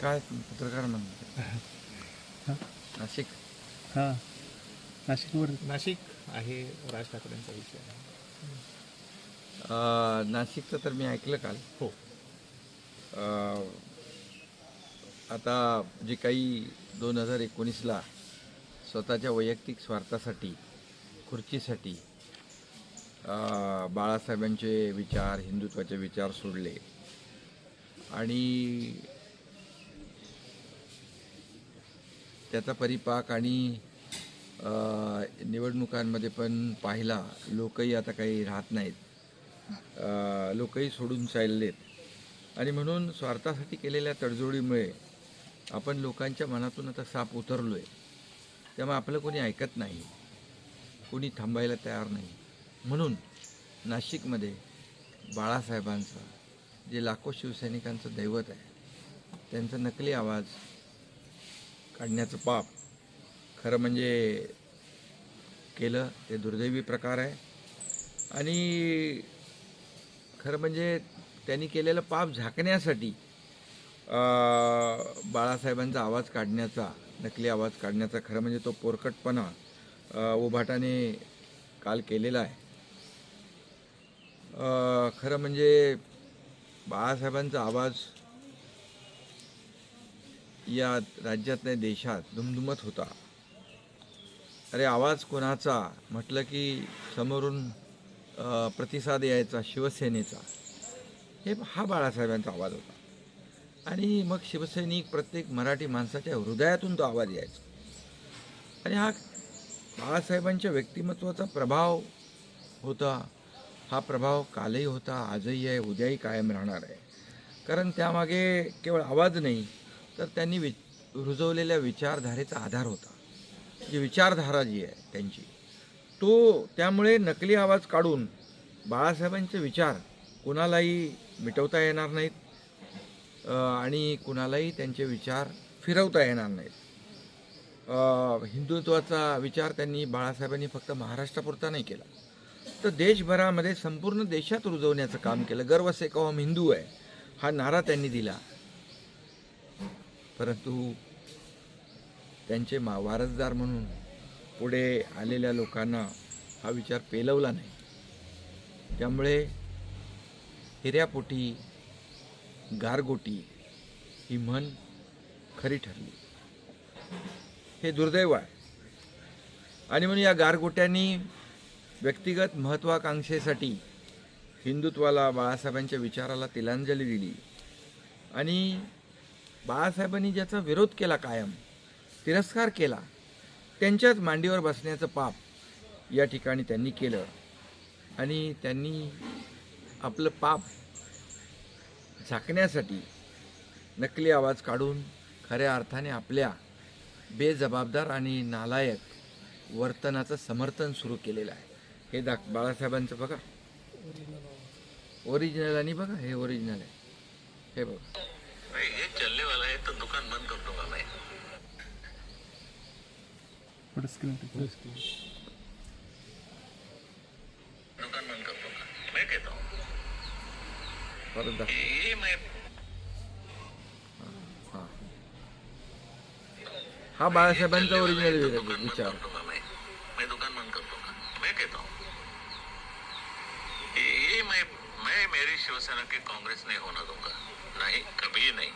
काय पत्रकार म्हणतो नाशिक. हां. नाशिकवर? नाशिक आहे राज ठाकरेंचा विषय. आहे. अं, नाशिकचं तर मी ऐकलं काल. हो. अं, आता जे काही दोन हजार एकोणीसला स्वतःच्या वैयक्तिक स्वार्थासाठी खुर्चीसाठी अं, बाळासाहेबांचे विचार हिंदुत्वाचे विचार सोडले. आणि त्याचा परिपाक आणि निवडणुकांमध्ये पण पाहिला लोकही आता काही राहत नाहीत. लोकही सोडून चाललेत. आणि म्हणून स्वार्थासाठी केलेल्या तडजोडीमुळे आपण लोकांच्या मनातून आता साप उतरलो आहे त्यामुळे आपलं कोणी ऐकत नाही. कोणी थांबायला तयार नाही. म्हणून नाशिकमध्ये बाळासाहेबांचं जे लाखो शिवसैनिकांचं दैवत आहे त्यांचा नकली आवाज काढण्याचं पाप. खरं म्हणजे केलं ते दुर्दैवी प्रकार आहे. आणि खरं म्हणजे त्यांनी केलेलं पाप झाकण्यासाठी बाळासाहेबांचा आवाज काढण्याचा नकली आवाज काढण्याचा खरं म्हणजे तो पोरकटपणा उभाटाने काल केलेला आहे. खरं म्हणजे बाळासाहेबांचा आवाज या राज्यात नाही देशात धुमधुमत होता. अरे आवाज कोणाचा? म्हटलं की समोरून प्रतिसाद यायचा शिवसेनेचा. हे हा बाळासाहेबांचा आवाज होता. आणि मग शिवसैनिक प्रत्येक मराठी माणसाच्या हृदयातून तो आवाज यायचा. आणि हा बाळासाहेबांच्या व्यक्तिमत्वाचा प्रभाव होता. हा प्रभाव कालही होता आजही आहे उद्याही कायम राहणार आहे. कारण त्यामागे केवळ आवाज नाही तर त्यांनी वि रुजवलेल्या विचारधारेचा आधार होता. जी विचारधारा जी आहे त्यांची तो त्यामुळे नकली आवाज काढून बाळासाहेबांचे विचार कुणालाही मिटवता येणार नाहीत आणि कुणालाही त्यांचे विचार फिरवता येणार नाहीत. हिंदुत्वाचा विचार त्यांनी बाळासाहेबांनी फक्त महाराष्ट्रापुरता नाही केला. तर देशभरामध्ये संपूर्ण देशात रुजवण्याचं काम केलं. गर्व से हम हिंदू आहे हा नारा त्यांनी दिला. परंतु त्यांचे मा वारसदार म्हणून पुढे आलेल्या लोकांना हा विचार पेलवला नाही. त्यामुळे हिऱ्यापोटी गारगोटी ही म्हण खरी ठरली. हे दुर्दैव आहे. आणि म्हणून या गारगोट्यांनी व्यक्तिगत महत्त्वाकांक्षेसाठी हिंदुत्वाला बाळासाहेबांच्या विचाराला तिलांजली दिली. आणि बाळासाहेबांनी ज्याचा विरोध केला कायम तिरस्कार केला त्यांच्याच मांडीवर बसण्याचं पाप या ठिकाणी त्यांनी केलं. आणि त्यांनी आपलं पाप झाकण्यासाठी नकली आवाज काढून खऱ्या अर्थाने आपल्या बेजबाबदार आणि नालायक वर्तनाचं समर्थन सुरू केलेलं आहे. हे दाख बाळासाहेबांचं बघा. ओरिजिनल आणि बघा हे ओरिजिनल आहे. हे बघा. पुढे स्क्रीन दुकान बंद कर दूँगा मैं कहता हूँ। परत ये मैं हाँ हा। बाळासाहेबांचा ओरिजिनल दुकान बंद विचार मैं मैं दुकान बंद कर दूँगा मैं कहता हूँ। ये मैं मैं मेरी शिवसेना की कांग्रेस नहीं होने दूँगा। नहीं कभी नहीं।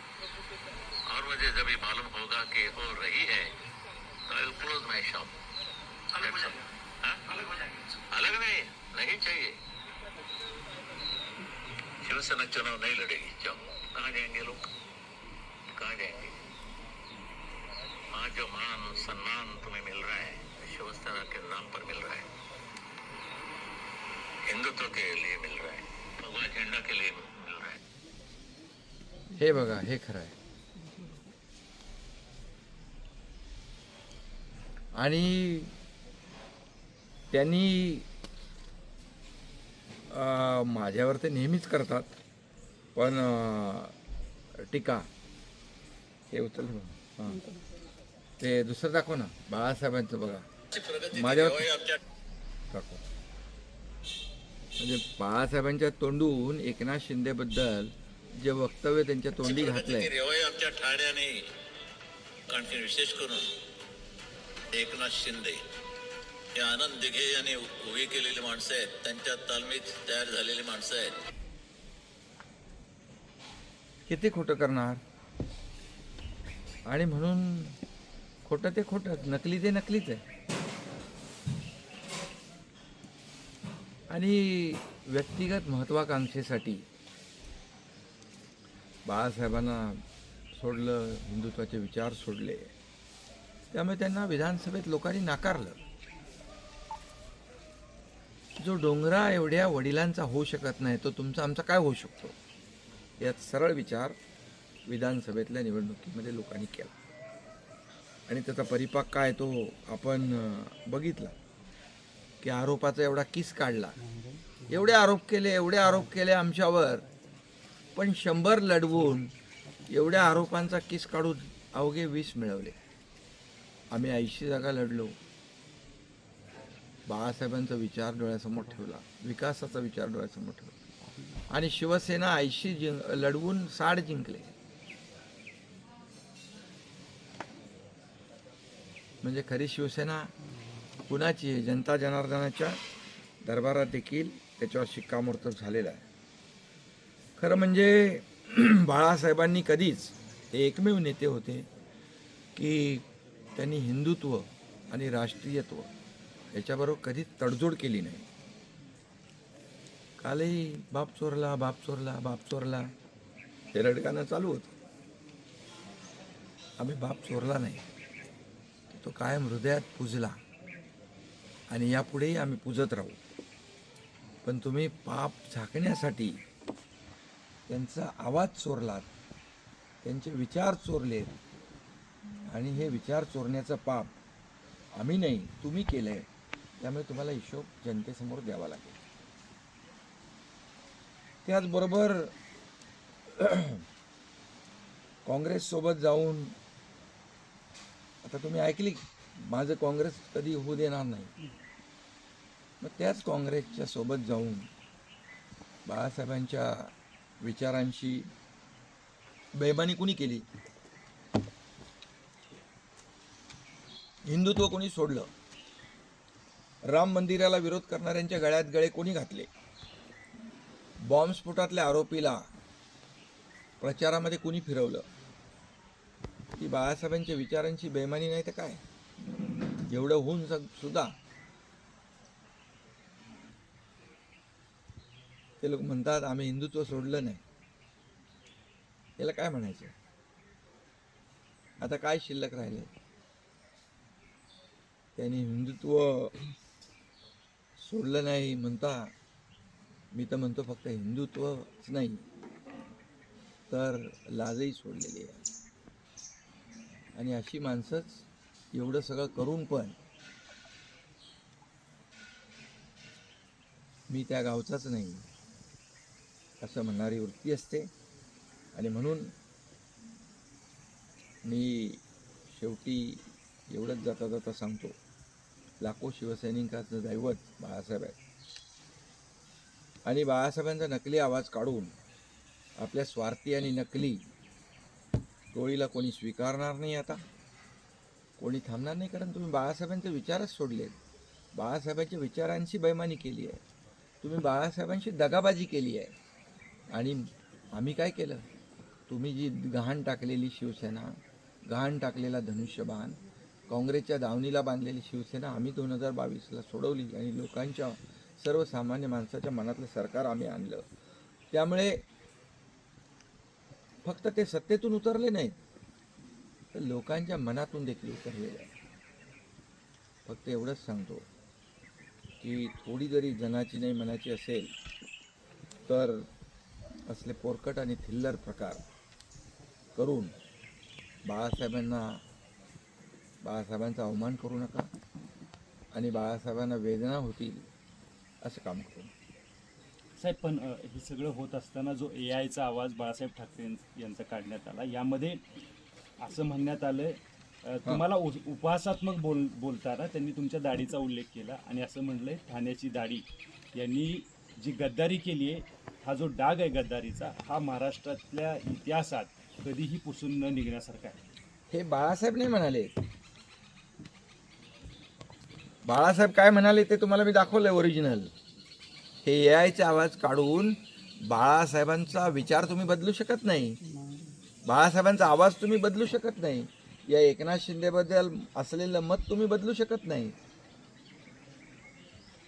और मुझे जब ये मालूम होगा कि हो रही है तो आई क्लोज माई शॉप अलग अलग नहीं नहीं चाहिए। शिवसेना चुनाव नहीं लड़ेगी। जाओ कहाँ जाएँगे लोग? कहाँ जाएँगे? आज जो मान सम्मान तुम्हें मिल रहा है शिवसेना के नाम पर मिल रहा है। हिंदुत्व के लिए मिल रहा है भगवा झंडा के लिए मिल रहा है। हे बघा हे खरं आहे. आणि त्यांनी माझ्यावर ते नेहमीच करतात. पण टीका हे उचल हां. ते दुसरं दाखव ना. बाळासाहेबांचं बघा. माझ्यावर दाखव. म्हणजे बाळासाहेबांच्या तोंडून एकनाथ शिंदेबद्दल जे वक्तव्य त्यांच्या तोंडी घातलंय. आमच्या ठाण्याने. विशेष करून. एकनाथ शिंदे. हे आनंद दिघे यांनी उभी केलेली माणसं आहेत. त्यांच्या तालमीत तयार झालेली माणसं आहेत. किती खोटं करणार? आणि म्हणून खोटं ते खोटं नकली ते नकलीच आहे. आणि व्यक्तिगत महत्वाकांक्षेसाठी बाळासाहेबांना सोडलं हिंदुत्वाचे विचार सोडले. त्यामुळे त्यांना विधानसभेत लोकांनी नाकारलं. जो डोंगरा एवढ्या वडिलांचा होऊ शकत नाही तो तुमचा आमचा काय होऊ शकतो? यात सरळ विचार विधानसभेतल्या निवडणुकीमध्ये लोकांनी केला. आणि त्याचा परिपाक काय तो आपण बघितला. की आरोपाचा एवढा किस काढला. एवढे आरोप केले एवढे आरोप केले आमच्यावर. पण शंभर लढवून एवढ्या आरोपांचा किस काढून अवघे वीस मिळवले. आम्ही ऐंशी जागा लढलो. बाळासाहेबांचा विचार डोळ्यासमोर ठेवला. विकासाचा विचार डोळ्यासमोर ठेवला. आणि शिवसेना ऐंशी जिंक लढवून साठ जिंकले. म्हणजे खरी शिवसेना कुणाची आहे? जनता जनार्दनाच्या दरबारात देखील त्याच्यावर शिक्कामोर्तब झालेला आहे. खरं म्हणजे बाळासाहेबांनी कधीच ते एकमेव नेते होते की त्यांनी हिंदुत्व आणि राष्ट्रीयत्व याच्याबरोबर कधीच तडजोड केली नाही. कालही बाप चोरला बाप चोरला बाप चोरला हे रडगाणं चालू होतं. आम्ही बाप चोरला नाही. तो कायम हृदयात पुजला आणि यापुढेही आम्ही पूजत राहू. पण तुम्ही पाप झाकण्यासाठी त्यांचा आवाज चोरलात त्यांचे विचार चोरलेत आणि हे विचार चोरण्याचं पाप आम्ही नाही तुम्ही केलंय. त्यामुळे तुम्हाला हिशोब जनतेसमोर द्यावा लागेल. त्याचबरोबर काँग्रेससोबत जाऊन आता तुम्ही ऐकली माझं काँग्रेस कधी होऊ देणार नाही. मग त्याच काँग्रेसच्या सोबत जाऊन बाळासाहेबांच्या विचारांशी बेमानी कुणी केली? हिंदुत्व कोणी सोडलं? राम मंदिराला विरोध करणाऱ्यांच्या गळ्यात गळे कोणी घातले? बॉम्बस्फोटातल्या आरोपीला प्रचारामध्ये कुणी फिरवलं? की बाळासाहेबांच्या विचारांची बेमानी नाही तर काय? एवढं होऊन सुद्धा ते लोक म्हणतात आम्ही हिंदुत्व सोडलं नाही. याला काय म्हणायचं? आता काय शिल्लक राहिले? त्यांनी हिंदुत्व सोडलं नाही म्हणता मी तर म्हणतो फक्त हिंदुत्वच नाही तर लाजही सोडलेली आहे. आणि अशी माणसंच एवढं सगळं करून पण मी त्या गावचाच नाही असं म्हणणारी वृत्ती असते. आणि म्हणून मी शेवटी एवढंच जाता जाता सांगतो. लाखो शिवसैनिकांचं दैवत बाळासाहेब आहेत. आणि बाळासाहेबांचा नकली आवाज काढून आपल्या स्वार्थी आणि नकली टोळीला कोणी स्वीकारणार नाही आता? कोणी थांबणार नाही? कारण तुम्ही बाळासाहेबांचे विचारच सोडलेत. बाळासाहेबांच्या विचारांशी बैमानी केली आहे. तुम्ही बाळासाहेबांशी दगाबाजी केली आहे. आणि आम्ही काय केलं? तुम्ही जी गहाण टाकलेली शिवसेना गहाण टाकलेला धनुष्यबाण काँग्रेसच्या दावणीला बांधलेली शिवसेना आम्ही दोन हजार बावीसला सोडवली आणि लोकांच्या सर्वसामान्य माणसाच्या मनातलं सरकार आम्ही आणलं. त्यामुळे फक्त ते सत्तेतून उतरले नाहीत तर लोकांच्या मनातून देखील उतरलेले आहे. फक्त एवढंच सांगतो की थोडी जरी जनाची नाही मनाची असेल तर असले पोरकट आणि थिल्लर प्रकार करून बाळासाहेबांना बाळासाहेबांचा अवमान करू नका आणि बाळासाहेबांना वेदना होतील असं काम करू. साहेब पण हे सगळं होत असताना जो ए आयचा आवाज बाळासाहेब ठाकरे यांच- काढण्यात आला यामध्ये असं म्हणण्यात आलं तुम्हाला उ- उपहासात्मक बोल बोलताना त्यांनी तुमच्या दाढीचा उल्लेख केला आणि असं म्हणलंय ठाण्याची दाढी यांनी जी गद्दारी केली आहे हा जो डाग आहे गद्दारीचा हा महाराष्ट्रातल्या इतिहासात कधीही पुसून न निघण्यासारखा आहे. हे बाळासाहेब नाही म्हणाले. बाळासाहेब काय म्हणाले ते तुम्हाला मी दाखवलंय ओरिजिनल हे ए आयचे आवाज काढून बाळासाहेबांचा विचार तुम्ही बदलू शकत नाही. बाळासाहेबांचा आवाज तुम्ही बदलू शकत नाही. या एकनाथ शिंदेबद्दल असलेलं मत तुम्ही बदलू शकत नाही.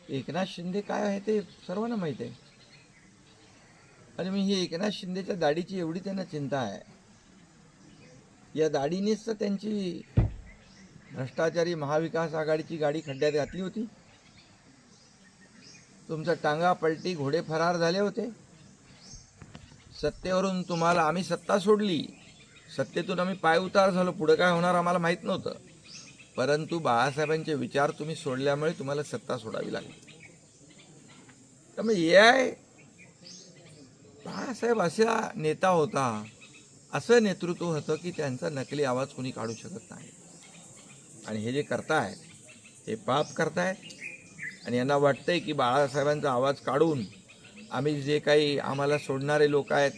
एकनाथ शिंदे काय आहे ते सर्वांना माहीत आहे. आणि मी ही एकनाथ शिंदेच्या दाढीची एवढी त्यांना चिंता आहे. या दाढीनेच तर त्यांची भ्रष्टाचारी महाविकास आघाडीची गाडी खड्ड्यात घातली होती. तुमचा टांगा पलटी घोडे फरार झाले होते. सत्तेवरून तुम्हाला आम्ही सत्ता सोडली. सत्तेतून आम्ही पाय उतार झालो. पुढं काय होणार आम्हाला माहीत नव्हतं. परंतु बाळासाहेबांचे विचार तुम्ही सोडल्यामुळे तुम्हाला सत्ता सोडावी लागली. त्यामुळे ए आय बाळासाहेब असा नेता होता असं नेतृत्व होतं की त्यांचा नकली आवाज कोणी काढू शकत नाही. आणि हे जे करतायत हे पाप करतायत आणि यांना वाटतंय की बाळासाहेबांचा आवाज काढून आम्ही जे काही आम्हाला सोडणारे लोक आहेत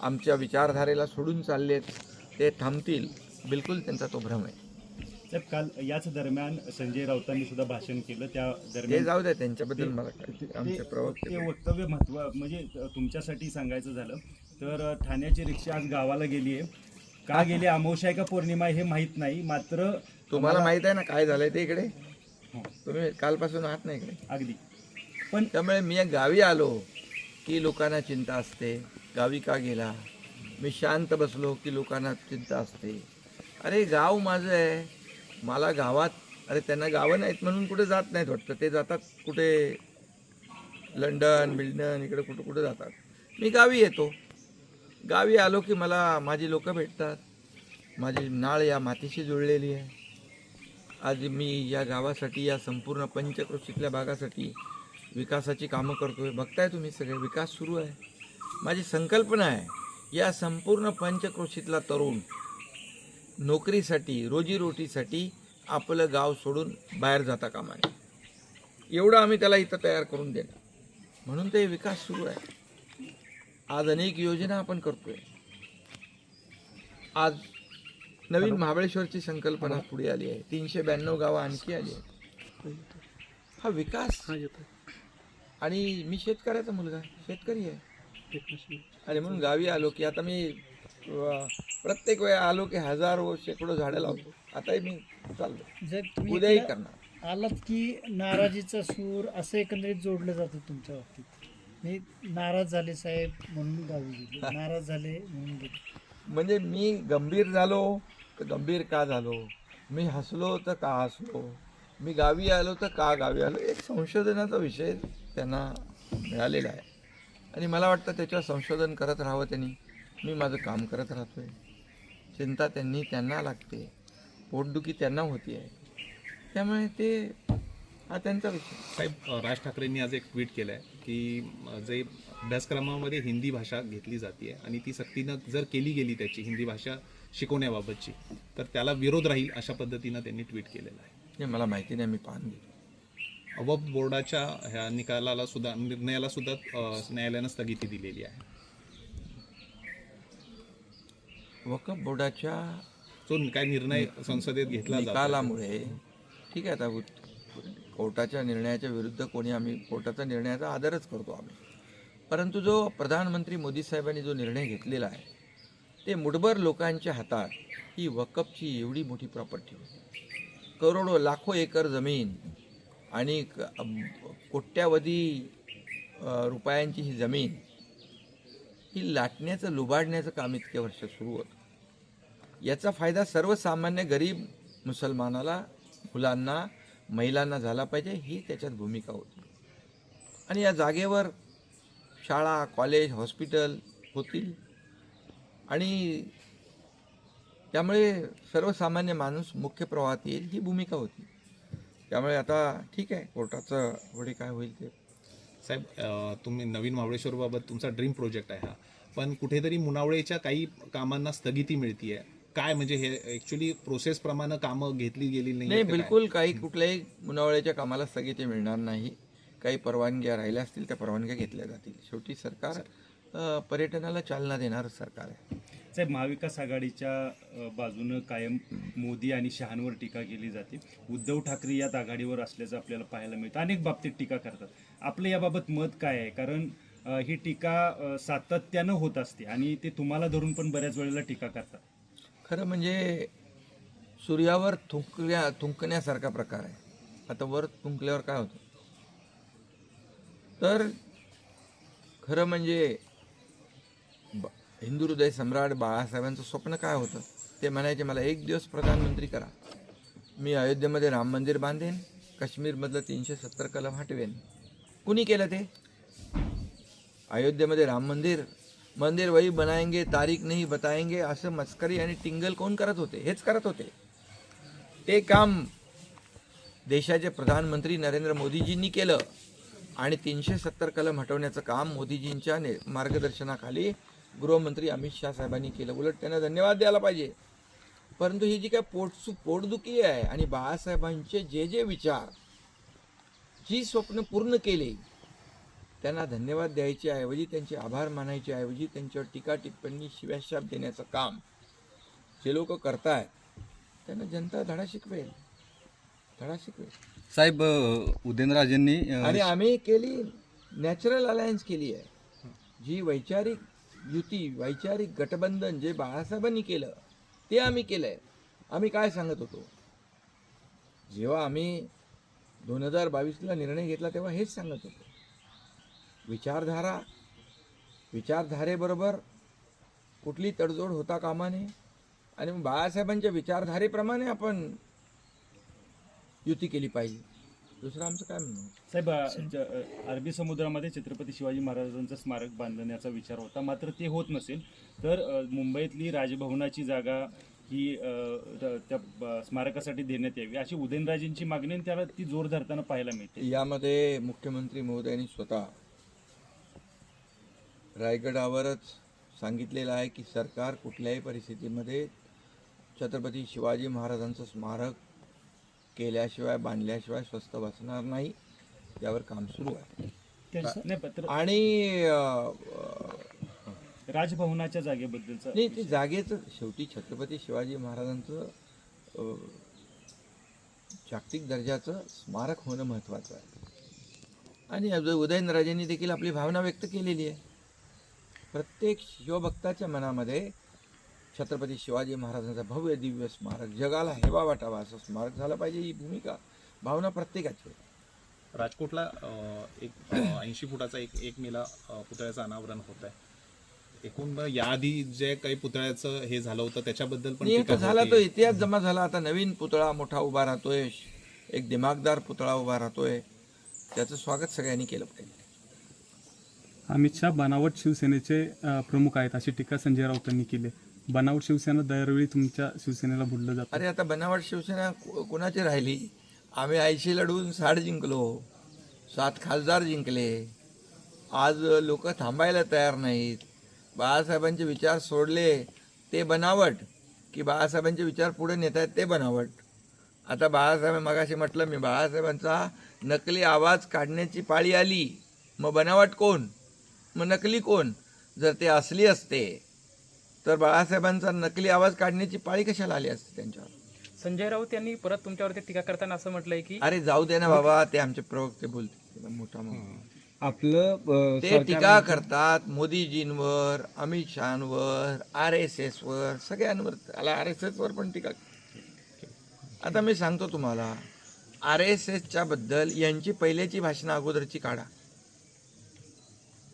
आमच्या विचारधारेला सोडून चाललेत ते थांबतील. बिलकुल त्यांचा तो भ्रम आहे. साहेब काल याच दरम्यान संजय राऊतांनी सुद्धा भाषण केलं. त्या दरम्यान जाऊ द्या त्यांच्याबद्दल मला ते- वक्तव्य महत्त्व म्हणजे तुमच्यासाठी सांगायचं झालं तर ठाण्याची रिक्षा आज गावाला गेली आहे का गेली? आहे का पौर्णिमा आहे हे माहीत नाही. मात्र तुम्हाला माहीत आहे ना काय झालंय ते इकडे? हो, तुम्ही कालपासून आहात ना इकडे? अगदी. पण त्यामुळे मी गावी आलो की लोकांना चिंता असते. गावी का गेला? मी शांत बसलो की लोकांना चिंता असते. अरे गाव माझं आहे. मला गावात अरे त्यांना गावं नाहीत म्हणून कुठे जात नाहीत वाटतं. ते जातात कुठे? लंडन बिल्डन इकडे कुठं कुठं जातात. मी गावी येतो. गावी आलो की मला माझी लोकं भेटतात. माझी नाळ या मातीशी जुळलेली आहे. आज मी या गावासाठी या संपूर्ण पंचक्रोशीतल्या भागासाठी विकासाची कामं करतोय. बघताय तुम्ही सगळे विकास सुरू आहे. माझी संकल्पना आहे या संपूर्ण पंचक्रोशीतला तरुण नोकरीसाठी रोजीरोटीसाठी आपलं गाव सोडून बाहेर जाता कामा नये. एवढं आम्ही त्याला इथं तयार करून देणार. म्हणून ते विकास सुरू आहे. आज अनेक योजना आपण करतोय. आज नवीन महाबळेश्वरची संकल्पना पुढे आली आहे. तीनशे ब्याण्णव गावं आणखी आली आहेत. हा विकास? आणि मी शेतकऱ्याचा मुलगा. शेतकरी आहे. आणि म्हणून गावी आलो की आता मी प्रत्येक वेळा आलो की हजारो शेकडो झाडं लावतो. आताही मी चाललो. जर तुम्ही उद्याही करणार. आलात की नाराजीचा सूर असं एकंदरीत जोडलं जातं तुमच्या बाबतीत? मी नाराज झाले साहेब म्हणून गावी गेले. नाराज झाले म्हणून गेले. म्हणजे मी गंभीर झालो गंभीर का झालो? मी हसलो तर का हसलो? मी गावी आलो तर का गावी आलो? एक संशोधनाचा विषय त्यांना मिळालेला आहे. आणि मला वाटतं त्याच्यावर संशोधन करत राहावं त्यांनी. मी माझं काम करत राहतो आहे चिंता त्यांनी त्यांना लागते. पोटदुखी त्यांना होती आहे. त्यामुळे ते हा त्यांचा विषय. साहेब राज ठाकरेंनी आज एक ट्विट केलं आहे की जे अभ्यासक्रमामध्ये हिंदी भाषा घेतली जाते आणि ती सक्तीनं जर केली गेली त्याची हिंदी भाषा शिकवण्याबाबतची. तर त्याला विरोध राहील अशा पद्धतीनं त्यांनी ट्विट केलेलं आहे. मला माहिती नाही मी पाहून घेतो. अवब बोर्डाच्या ह्या निकालाला सुद्धा निर्णयाला सुद्धा न्यायालयानं स्थगिती दिलेली आहे. वकफ बोर्डाच्या जो काय निर्णय संसदेत घेतला निकालामुळे ठीक आहे आता कोर्टाच्या निर्णयाच्या विरुद्ध कोणी आम्ही कोर्टाचा निर्णयाचा आदरच करतो आम्ही. परंतु जो प्रधानमंत्री मोदी साहेबांनी जो निर्णय घेतलेला आहे ते मुठभर लोकांच्या हातात ही वकफची एवढी मोठी प्रॉपर्टी होती. करोडो लाखो एकर जमीन आणि कोट्यावधी रुपयांची ही जमीन ही लाटण्याचं लुबाडण्याचं काम इतके वर्ष सुरू होतं. याचा फायदा सर्वसामान्य गरीब मुसलमानाला मुलांना महिलांना झाला पाहिजे ही त्याच्यात भूमिका होती. आणि या जागेवर शाळा कॉलेज हॉस्पिटल होतील. आणि त्यामुळे सर्वसामान्य माणूस मुख्य प्रवाहात येईल ही भूमिका होती. त्यामुळे आता ठीक आहे कोर्टाचं पुढे काय होईल ते. साहेब तुम्ही नवीन महाबळेश्वरबाबत तुमचा ड्रीम प्रोजेक्ट आहे हा. पण कुठेतरी मुनावळेच्या काही कामांना स्थगिती मिळतीये. काय म्हणजे हे ॲक्च्युली प्रोसेस प्रमाणे कामं घेतली गेली नाही नाही बिलकुल काही कुठल्याही मुनावळ्याच्या कामाला स्थगिती मिळणार नाही. काही परवानग्या राहिल्या असतील त्या परवानग्या घेतल्या जातील. शेवटी सरकार पर्यटनाला चालना देणारं सरकार आहे. साहेब महाविकास आघाडीच्या बाजूनं कायम मोदी आणि शहांवर टीका केली जाते. उद्धव ठाकरे यात आघाडीवर असल्याचं आपल्याला पाहायला मिळतं. अनेक बाबतीत टीका करतात. आपलं याबाबत मत काय आहे? कारण ही टीका सातत्यानं होत असते आणि ते तुम्हाला धरून पण बऱ्याच वेळेला टीका करतात. खरं म्हणजे सूर्यावर थुंकल्या थुंकण्यासारखा प्रकार आहे. आता वर थुंकल्यावर काय होतं? तर खरं म्हणजे ब- हिंदू हृदय सम्राट बाळासाहेबांचं स्वप्न काय होतं? ते म्हणायचे मला एक दिवस प्रधानमंत्री करा. मी अयोध्येमध्ये राम मंदिर बांधेन काश्मीरमधलं तीनशे सत्तर कलम हटवेन. कुणी केलं ते? अयोध्येमध्ये राम मंदिर मंदिर वही बनाएंगे तारीख नाही बताएंगे असं मस्करी आणि टिंगल कोण करत होते? हेच करत होते. ते काम देशाचे प्रधानमंत्री नरेंद्र मोदीजींनी केलं आणि तीनशे सत्तर कलम हटवण्याचं काम मोदीजींच्या ने मार्गदर्शनाखाली गृहमंत्री अमित शाह साहेबांनी केलं. उलट त्यांना धन्यवाद द्यायला पाहिजे. परंतु ही जी काय पोटसू पोटदुखी आहे आणि बाळासाहेबांचे जे जे विचार जी स्वप्न पूर्ण केली त्यांना धन्यवाद द्यायचे ऐवजी त्यांचे आभार मानायचे ऐवजी त्यांच्यावर टीका टिप्पणी शिव्याशाप देण्याचं काम जे लोक करतायत त्यांना जनता धडा शिकवेल. धडा शिकवेल. साहेब उदयनराजेंनी आणि आम्ही केली नॅचरल अलायन्स केली आहे. जी वैचारिक युती वैचारिक गटबंधन जे बाळासाहेबांनी केलं ते आम्ही केलं आहे आम्ही काय सांगत होतो? जेव्हा आम्ही दोन हजार बावीसला निर्णय घेतला तेव्हा हेच सांगत होतो. विचारधारा विचारधारेबरोबर कुठली तडजोड होता कामा नये आणि मग बाळासाहेबांच्या विचारधारेप्रमाणे आपण युती केली पाहिजे. दुसरं आमचं काय म्हणणं? साहेब ज- अरबी समुद्रामध्ये छत्रपती शिवाजी महाराजांचं स्मारक बांधण्याचा विचार होता मात्र ते होत नसेल तर अ, मुंबईतली राजभवनाची जागा ही अ, त्या ब- स्मारकासाठी देण्यात यावी अशी उदयनराजेंची मागणी आणि त्याला ती जोर धरताना पाहायला मिळते यामध्ये मुख्यमंत्री महोदयांनी स्वतः रायगडावरच सांगितलेलं आहे की सरकार कुठल्याही परिस्थितीमध्ये छत्रपती शिवाजी महाराजांचं स्मारक केल्याशिवाय बांधल्याशिवाय स्वस्त बसणार नाही. त्यावर काम सुरू आहे. त्याचं नाही पत्र आणि राजभवनाच्या जागेबद्दलचं नाही ते जागेचं शेवटी छत्रपती शिवाजी महाराजांचं जागतिक दर्जाचं स्मारक होणं महत्त्वाचं आहे. आणि उदयनराजेंनी देखील आपली भावना व्यक्त केलेली आहे. प्रत्येक शिवभक्ताच्या मनामध्ये छत्रपती शिवाजी महाराजांचं भव्य दिव्य स्मारक जगाला हेवा वाटावा असं स्मारक झालं पाहिजे ही भूमिका भावना प्रत्येकाची आहे. राजकोटला एक ऐंशी फुटाचा एक एक मेला पुतळ्याचं अनावरण होत आहे एकूण याआधी जे काही पुतळ्याचं हे झालं होतं त्याच्याबद्दल पण झाला. तो इतिहास जमा झाला. आता नवीन पुतळा मोठा उभा राहतोय. एक दिमागदार पुतळा उभा राहतोय. त्याचं स्वागत सगळ्यांनी केलं पाहिजे. अमित शहा बनावट शिवसेनेचे प्रमुख आहेत अशी टीका संजय राऊतांनी केली बनावट शिवसेना दरवेळी तुमच्या शिवसेनेला बोललं जातं. अरे आता बनावट शिवसेना को- कोणाची राहिली? आम्ही ऐंशी लढून साठ जिंकलो. सात खासदार जिंकले. आज लोक थांबायला तयार नाहीत. बाळासाहेबांचे विचार सोडले ते बनावट. की बाळासाहेबांचे विचार पुढे नेत आहेत ते बनावट. आता बाळासाहेब मगाशी म्हटलं मी बाळासाहेबांचा नकली आवाज काढण्याची पाळी आली. मग बनावट कोण? मग नकली कोण? जर ते असली असते तर बाळासाहेबांचा नकली आवाज काढण्याची पाळी कशाला आली असते त्यांच्यावर? संजय राऊत यांनी परत तुमच्यावरती टीका करताना असं म्हटलंय की अरे जाऊ दे ना बाबा ते आमचे प्रवक्ते बोलते मोठा माणूस. आपलं ते टीका करतात मोदीजींवर अमित शहावर आर एस एसवर सगळ्यांवर. त्याला आर एस एसवर पण टीका आता मी सांगतो तुम्हाला आर एस एसच्या बद्दल यांची पहिल्याची भाषणं अगोदरची काढा.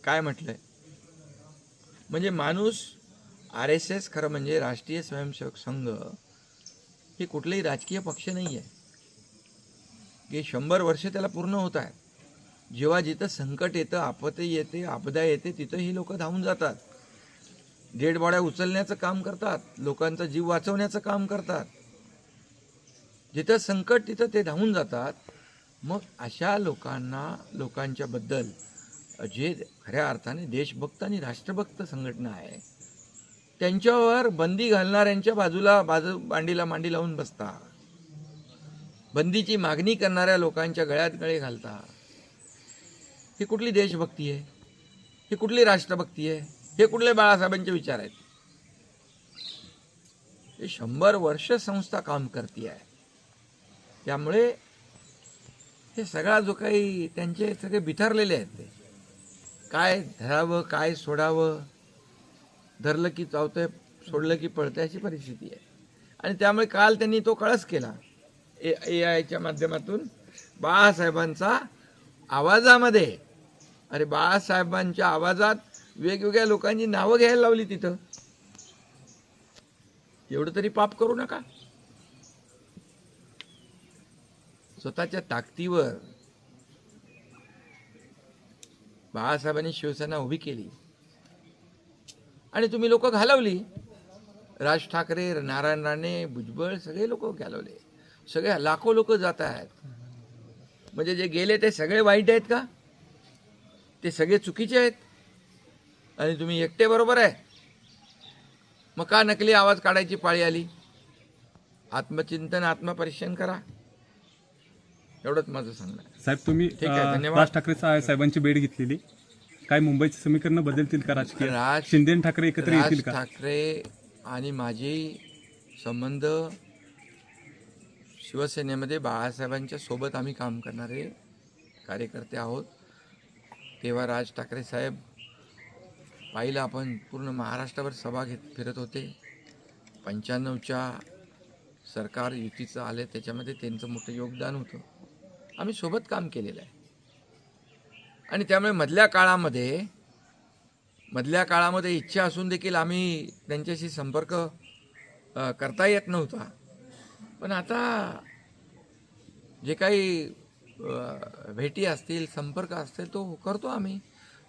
काय म्हटलंय? म्हणजे माणूस आर एस एस खरं म्हणजे राष्ट्रीय स्वयंसेवक संघ हे कुठलाही राजकीय पक्ष नाही आहे की शंभर वर्ष त्याला पूर्ण होत आहे. जेव्हा जिथं संकट येतं आपत्ती येते आपदा येते तिथं ही लोक धावून जातात. डेड बॉड्या उचलण्याचं काम करतात लोकांचा जीव वाचवण्याचं काम करतात. जिथं संकट तिथं ते धावून जातात. मग अशा लोकांना लोकांच्याबद्दल जे खऱ्या अर्थाने देशभक्त आणि राष्ट्रभक्त संघटना आहे. त्यांच्यावर बंदी घालणाऱ्यांच्या बाजूला बाजू मांडीला मांडी लावून बसता बंदीची मागणी करणाऱ्या लोकांच्या गळ्यात गळे घालता ही कुठली देशभक्ती आहे? ही कुठली राष्ट्रभक्ती आहे? हे कुठले बाळासाहेबांचे विचार आहेत? हे शंभर वर्ष संस्था काम करते आहे त्यामुळे हे सगळा जो काही त्यांचे सगळे बिथरलेले आहेत ते. काय धरावं काय सोडावं? धरलं की चावतंय सोडलं की पळतंय अशी परिस्थिती आहे. आणि त्यामुळे काल त्यांनी तो कळस केला. ए ए आयच्या माध्यमातून बाळासाहेबांचा आवाजामध्ये. अरे बाळासाहेबांच्या आवाजात वेगवेगळ्या लोकांची नावं घ्यायला लावली तिथं. एवढं तरी पाप करू नका. स्वतःच्या ताकदीवर बाळासाहेबांनी शिवसेना उभी केली. आणि तुम्ही लोक घालवली. राज ठाकरे नारायण राणे भुजबळ सगळे लोक घालवले. सगळे लाखो लोक जात आहेत. म्हणजे जे गेले ते सगळे वाईट आहेत का? ते सगळे चुकीचे आहेत? आणि तुम्ही एकटे बरोबर आहे? मग का नकली आवाज काढायची पाळी आली? आत्मचिंतन आत्मपरीक्षण करा. एवढंच माझं सांगणं आहे. साहेब तुम्ही ठीक आहे, धन्यवाद. राज ठाकरे साहेबांची भेट घेतलेली. काय मुंबईची समीकरण बदलतील का राजकीय? राज- शिंदे आणि ठाकरे एकत्र राज येतील का? ठाकरे आणि माझी संबंध शिवसेनेमध्ये बाळासाहेबांच्या सोबत आम्ही काम करणारे कार्यकर्ते आहोत. तेव्हा राज ठाकरे साहेब पाहिलं आपण पूर्ण महाराष्ट्राभर सभा घेत फिरत होते. पंच्याण्णवच्या सरकार युतीचं आले त्याच्यामध्ये त्यांचं मोठं योगदान होतं. आम्ही सोबत काम केलेलं आहे. आणि त्यामुळे मधल्या काळामध्ये मधल्या काळामध्ये इच्छा असून देखील आम्ही त्यांच्याशी संपर्क करता येत नव्हता. पण आता जे काही भेटी असतील संपर्क असतील तो करतो आम्ही.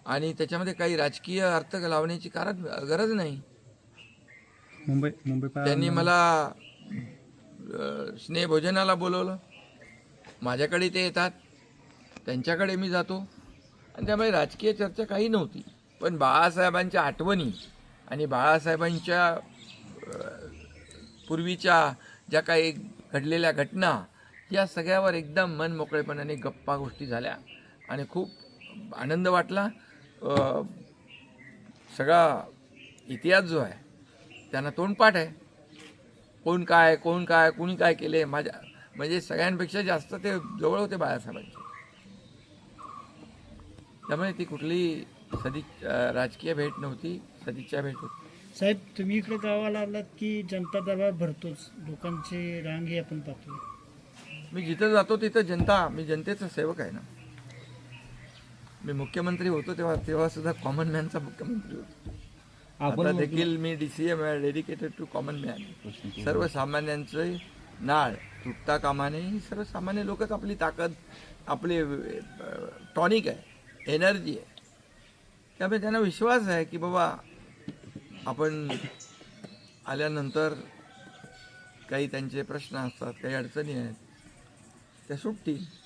आणि त्याच्यामध्ये काही राजकीय अर्थ लावण्याची कारण गरज नाही. मुंबई मुंबई त्यांनी मला स्नेहभोजनाला बोलवलं. माझ्याकडे ते येतात. त्यांच्याकडे मी जातो. आणि त्यामुळे राजकीय चर्चा काही नव्हती. पण बाळासाहेबांच्या आठवणी आणि बाळासाहेबांच्या पूर्वीच्या ज्या काही घडलेल्या घटना या सगळ्यावर एकदम मन मोकळेपणाने गप्पा गोष्टी झाल्या आणि खूप आनंद वाटला. सगळा इतिहास जो आहे त्यांना तोंडपाठ आहे. कोण काय कोण काय कुणी काय केले माझ्या म्हणजे सगळ्यांपेक्षा जास्त ते जवळ होते बाळासाहेबांचे. त्यामुळे ती कुठली सदी राजकीय भेट नव्हती सदिच्छा भेट होती. साहेब तुम्ही इकडे गावाला आलात की जनता दरबार भरतोच. लोकांची रांग ही आपण पाहतो मी जिथं जातो तिथं जनता मी जनतेचा सेवक आहे ना. मी मुख्यमंत्री होतो तेव्हा तेव्हा सुद्धा कॉमन मॅनचा मुख्यमंत्री होतो. आता देखील मी D C M dedicated to common man सर्वसामान्यांचे नाळ तुटता कामा नये ही सर्वसामान्य लोकच आपली ताकद आपली टॉनिक आहे. एनर्जी आहे. त्यामुळे त्यांना विश्वास आहे की बाबा आपण आल्यानंतर काही त्यांचे प्रश्न असतात काही अडचणी आहेत त्या सुटतील.